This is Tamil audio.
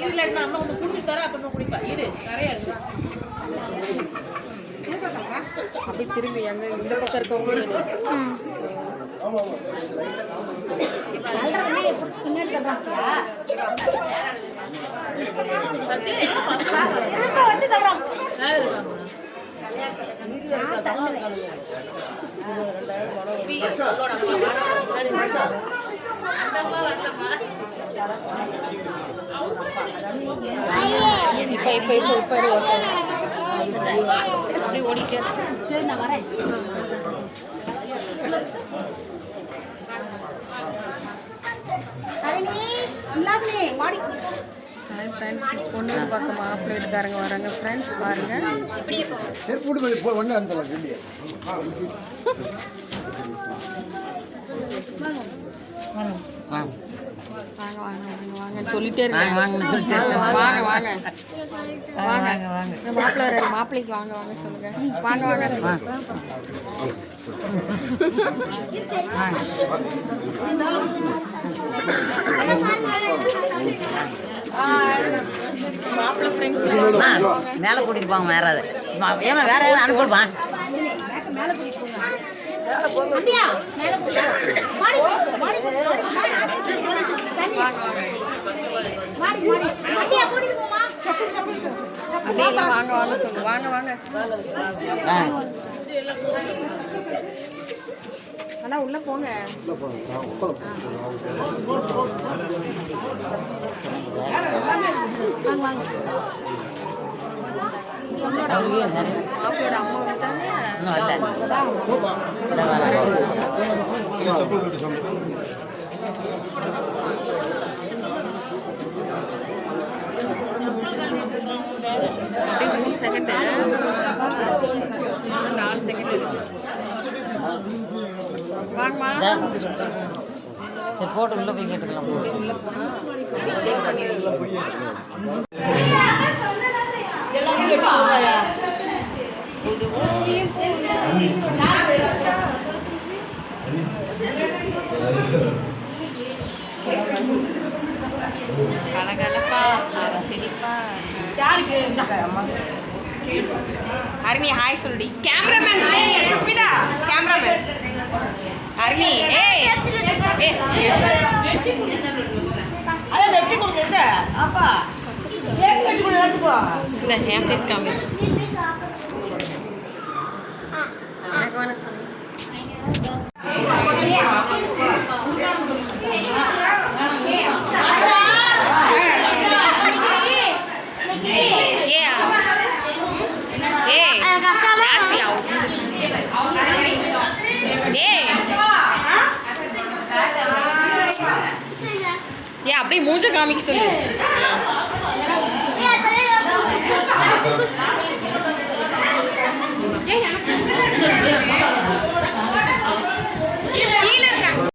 இதுல என்ன ஒன்று குடிச்சிட்டு தர அப்புறம் குடிப்பா இரு நிறைய அப்படி திரும்பி அங்க இந்த பக்கம் இருக்கவங்க வச்சு தரோம் இப்ப இப்ப இப்ப இப்ப அப்படி ஓடிட்டே சரி நான் வரேன் ஃப்ரெண்ட்ஸ் பொண்ணு பார்க்க மாப்பிள்ளை வீட்டுக்காரங்க வராங்க ஃப்ரெண்ட்ஸ் பாருங்க ஒன்று வாங்க. வாங்க. வாங்க வாங்க சொல்லிட்டே இருக்கேன் வாங்க வாங்க வாங்க வாங்க. மாப்பிள்ளை ரெண்டு மாப்பிள்ளைக்கு வாங்க வாங்க சொல்லுங்க. வாங்க வாங்க. மாப்பிள்ளை ஃப்ரெண்ட்ஸ் மேலே கூட்டிட்டு போங்க வேற ஏமா வேற அனுப்பிடுப்பா அப்படியா மேல கூட்டிட்டு போமா வாங்க வாங்க சொல்லு வாங்க வாங்க அண்ணா உள்ள போங்க மாப்பிள்ளோட அம்மா இன்னும் மூணு செகண்டு நாலு செகண்ட் இருக்கு சரி போட்டு உள்ள போய் கேட்டுக்கலாம். உள்ள போனா சேவ் பண்ணிடுங்க புது ஓவியம் போல கலகலப்பா அவ செழிப்பா யாருக்கு அருணி ஹாய் சொல்லுடி கேமராமேன் ஏய் சுஸ்மிதா கேமராமேன் அருணி ஏய் ஏய் அதை வெட்டி கொடுக்குறது அப்பா கேக் வெட்டி கொடு எடுத்துக்கோ இந்த என் ஃபேஸ் காமி பகவான சுவாமி ஏ அப்படியே மூஞ்ச காமிக்க சொல்லு.